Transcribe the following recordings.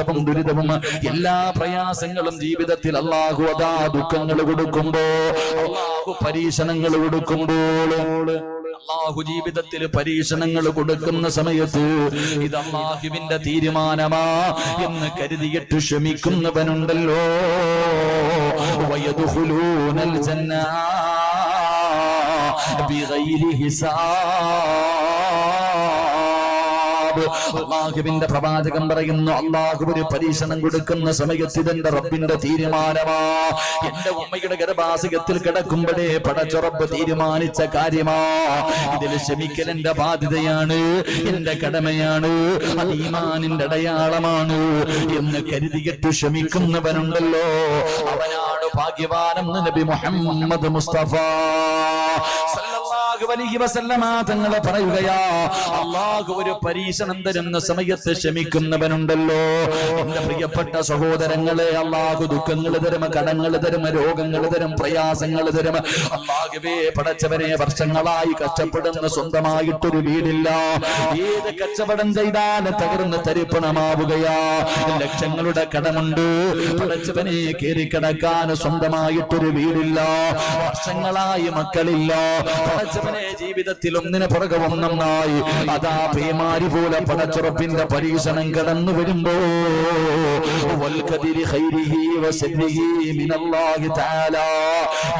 ദുഃഖവും ദുരിതവും എല്ലാ പ്രയാസങ്ങളും ജീവിതത്തിൽ അള്ളാഹു അതാ ദുഃഖങ്ങൾ കൊടുക്കുമ്പോ അള്ളാഹു പരീക്ഷണങ്ങൾ കൊടുക്കുമ്പോൾ അള്ളാഹു ജീവിതത്തിൽ പരീക്ഷണങ്ങൾ കൊടുക്കുന്ന സമയത്ത് ഇത് അള്ളാഹുവിന്റെ തീരുമാനമാ എന്ന് കരുതിയിട്ട് ക്ഷമിക്കുന്നവനുണ്ടല്ലോ. വയതുഹുലൂനൽ ജന്ന ബിഗൈരി അള്ളാഹുവിന്റെ പ്രവാചകം പറയുന്നു അള്ളാഹു ഒരു പരീക്ഷണം കൊടുക്കുന്ന സമയത്ത് ഇതെന്റെ റബ്ബിന്റെ തീരുമാനമാ. എന്റെ ഉമ്മയുടെ ഗർഭാശയത്തിൽ കിടക്കുമ്പോഴേ പടച്ചുറപ്പ് തീരുമാനിച്ച കാര്യമാ. ഇതിൽ ക്ഷമിക്കൽ എന്റെ ബാധ്യതയാണ് എന്റെ കടമയാണ് അതീമാനിന്റെ അടയാളമാണ്. എന്ന് കരുതിയിട്ട് ക്ഷമിക്കുന്നവനുണ്ടല്ലോ. അവനാണ് ഭാഗ്യവാനെന്ന് നബി മുഹമ്മദ് മുസ്തഫ. വസല്ലമ പറയുകയാ അള്ളാഹു ഒരു പരീക്ഷണം തരുന്ന സമയത്ത് ക്ഷമിക്കുന്നവനുണ്ടല്ലോ. എന്റെ പ്രിയപ്പെട്ട സഹോദരങ്ങളെ അള്ളാഹു ദുഃഖങ്ങൾ തരും കടങ്ങൾ തരും രോഗങ്ങൾ തരും പ്രയാസങ്ങൾ തരും. അള്ളാഹുവേ പടച്ചവനെ വർഷങ്ങളായി കഷ്ടപ്പെടുന്ന സ്വന്തമായിട്ടൊരു വീടില്ല. ഏത് കച്ചവടം ചെയ്താലും തകർന്ന് തരിപ്പണമാവുകയാ. ലക്ഷങ്ങളുടെ കടമുണ്ട്. പടച്ചവനെ കയറിക്കിടക്കാൻ സ്വന്തമായിട്ടൊരു വീടില്ല. വർഷങ്ങളായി മക്കളില്ല. പടച്ചവനെ ജീവിതത്തിൽ ഒന്നിനെ പുറകെ ഒന്നായി അതാ ഭീമാരി പോലെ പടച്ചുറപ്പിന്റെ പരീക്ഷണം കടന്നു വരുമ്പോ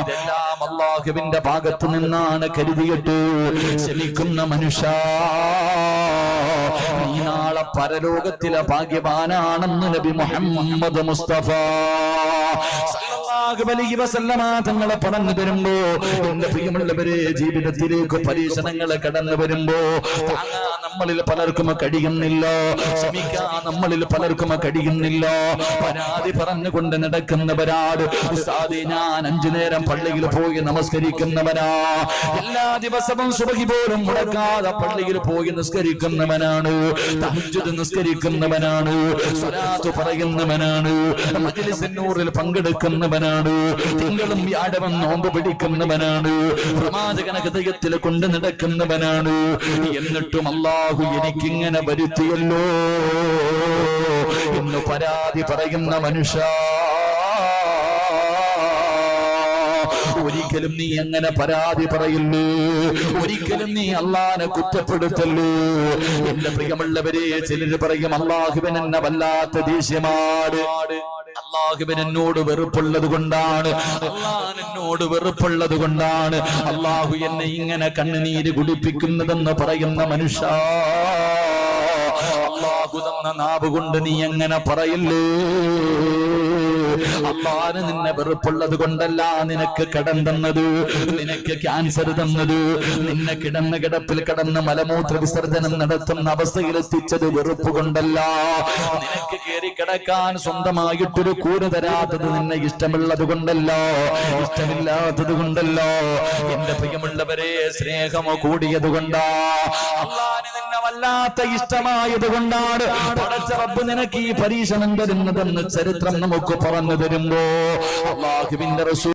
ഇതെല്ലാം അള്ളാഹുവിന്റെ ഭാഗത്തു നിന്നാണ് കരുതിയിട്ട് ക്ഷമിക്കുന്ന മനുഷ്യ. നീ നാളെ പരലോകത്തിലെ ഭാഗ്യവാനാണെന്ന് നബി മുഹമ്മദ് മുസ്തഫ. തങ്ങളെ പറഞ്ഞു തരുമ്പോ എന്റെ പ്രിയമുള്ളവരെ ജീവിതത്തിലേക്ക് പരീക്ഷണങ്ങൾ കടന്നു വരുമ്പോ നമ്മളിൽ പലർക്കും കഴിയുന്നില്ല ശ്രമിക്കാൻ നമ്മളിൽ പലർക്കും കഴിയുന്നില്ല പരാതി പറഞ്ഞുകൊണ്ട് നടക്കുന്നവരാട് ഉസ്താദേ ഞാൻ അഞ്ചു നേരം പള്ളിയിൽ പോയി നമസ്കരിക്കുന്നവനാ. എല്ലാ ദിവസവും സുബഹി പോലും മുടക്കാതെ പള്ളിയിൽ പോയി നിസ്കരിക്കുന്നവനാണ്. നിസ്കരിക്കുന്നവനാണ്. സ്വലാത്ത് പറയുന്നവനാണ്. മജ്ലിസിന്നൂറിൽ പങ്കെടുക്കുന്നവനാണ്. തിങ്കളും വ്യാഴവും നോമ്പ് പിടിക്കുന്നവനാണ്. പ്രവാചകന ഹൃദയത്തിൽ കൊണ്ട് നടക്കുന്നവനാണ്. എന്നിട്ടും അള്ളാഹു എനിക്കിങ്ങനെ വരുത്തിയല്ലോ എന്ന് പരാതി പറയുന്ന മനുഷ്യ. ഒരിക്കലും നീ എങ്ങനെ പരാതി പറയുന്നേ ഒരിക്കലും നീ അള്ളാനെ കുറ്റപ്പെടുത്തല്ലേ? എന്റെ പ്രിയമുള്ളവരെ ചിലര് പറയും അള്ളാഹുബൻ എന്നെ വല്ലാത്ത ദേഷ്യമാണ്. അള്ളാഹുബൻ എന്നോട് വെറുപ്പുള്ളത് കൊണ്ടാണ്. അള്ളാഹ് എന്നോട് വെറുപ്പുള്ളത് കൊണ്ടാണ്. അള്ളാഹു എന്നെ ഇങ്ങനെ കണ്ണുനീര് കുടിപ്പിക്കുന്നതെന്ന് പറയുന്ന മനുഷ്യ. അള്ളാഹു തന്ന നാവ് കൊണ്ട് നീ എങ്ങനെ പറയില്ലേ? അള്ളാന് നിന്നെ വെറുപ്പുള്ളത് കൊണ്ടല്ല. നിനക്ക് കടം തന്നത് നിനക്ക് ക്യാൻസർ തന്നത് നിന്നെ കിടന്ന കിടപ്പിൽ കിടന്ന് മലമൂത്ര വിസർജനം നടത്തുന്ന അവസ്ഥയിൽ എത്തിച്ചത് വെറുപ്പ് കൊണ്ടല്ല. നിനക്ക് കയറി കിടക്കാൻ സ്വന്തമായിട്ടൊരു കൂട് തരാത്തത് നിന്നെ ഇഷ്ടമുള്ളത് കൊണ്ടല്ലോ. ഇഷ്ടമില്ലാത്തത് കൊണ്ടല്ലോ. എന്റെ പ്രിയമുള്ളവരെ സ്നേഹമോ കൂടിയത് കൊണ്ടാ. വല്ലാത്ത ഇഷ്ടമായത് കൊണ്ടാണ് പടച്ച റബ്ബ് നിനക്ക് ഈ പരീക്ഷണം തരുന്നതെന്ന് ചരിത്രം നമുക്ക് പറഞ്ഞു തരുമ്പോ അള്ളാഹുവിന്റെ റസൂൽ